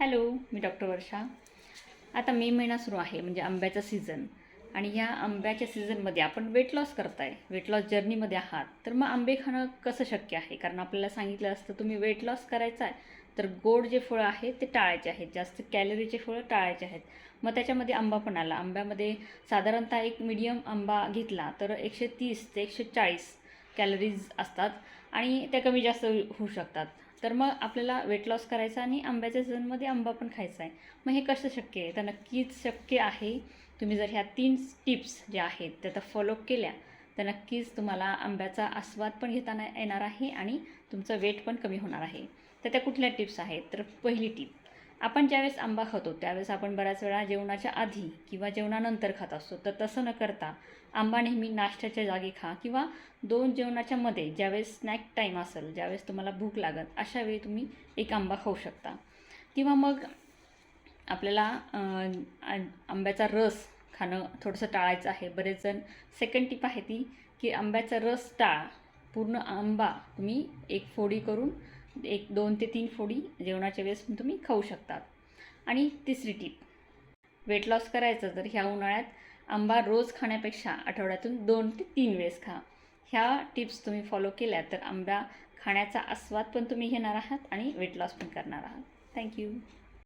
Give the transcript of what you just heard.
Hello मी doctor वर्षा. आता मे महिना सुरू आहे म्हणजे आंब्याचा सीझन आणि या आंब्याच्या सीझनमध्ये आपण वेट लॉस करताय वेट लॉस जर्नीमध्ये आहात. तर मग आंबे खाणं कसं शक्य आहे? कारण आपल्याला सांगितलं असतं तुम्ही वेट लॉस करायचा आहे तर गोड जे फळं आहेत ते टाळायचे आहेत. जास्त कॅलरीचे फळं टाळायचे आहेत. मग त्याच्यामध्ये आंबा पण आला. आंब्यामध्ये साधारणतः एक मीडियम आंबा घेतला तर एकशे तीस ते एकशे चाळीस कॅलरीज असतात आणि त्या कमी जास्त होऊ शकतात. तर मग आपल्याला वेट लॉस करायचा आणि आंब्याच्या सीझनमध्ये आंबा पण खायचा आहे. मग हे कसं शक्य आहे? तर नक्कीच शक्य आहे. तुम्ही जर ह्या तीन टिप्स ज्या आहेत त्या तर फॉलो केल्या तर नक्कीच तुम्हाला आंब्याचा आस्वाद पण घेताना येणार आहे आणि तुमचं वेट पण कमी होणार आहे. तर त्या कुठल्या टिप्स आहेत? तर पहिली टिप आपण ज्यावेळेस आंबा खातो त्यावेळेस आपण बऱ्याच वेळा जेवणाच्या आधी किंवा जेवणानंतर खात असतो. तर तसं न करता आंबा नेहमी नाश्त्याच्या जागी खा किंवा दोन जेवणाच्या मध्ये ज्यावेळेस स्नॅक टाईम असेल ज्यावेळेस तुम्हाला भूक लागत अशा वेळी तुम्ही एक आंबा खाऊ शकता. किंवा मग आपल्याला आंब्याचा रस खाणं थोडंसं टाळायचं आहे. बरेच जण सेकंड टिप आहे ती की आंब्याचा रस टाळा. पूर्ण आंबा तुम्ही एक फोडी करून एक दोन ते तीन फोडी जेवणाच्या वेळेस पण तुम्ही खाऊ शकतात. आणि तिसरी टीप वेट लॉस करायचं तर ह्या उन्हाळ्यात आंबा रोज खाण्यापेक्षा आठवड्यातून दोन ते तीन वेळेस खा. ह्या टिप्स तुम्ही फॉलो केल्या तर आंबा खाण्याचा आस्वाद पण तुम्ही घेणार आहात आणि वेट लॉस पण करणार आहात. थँक्यू.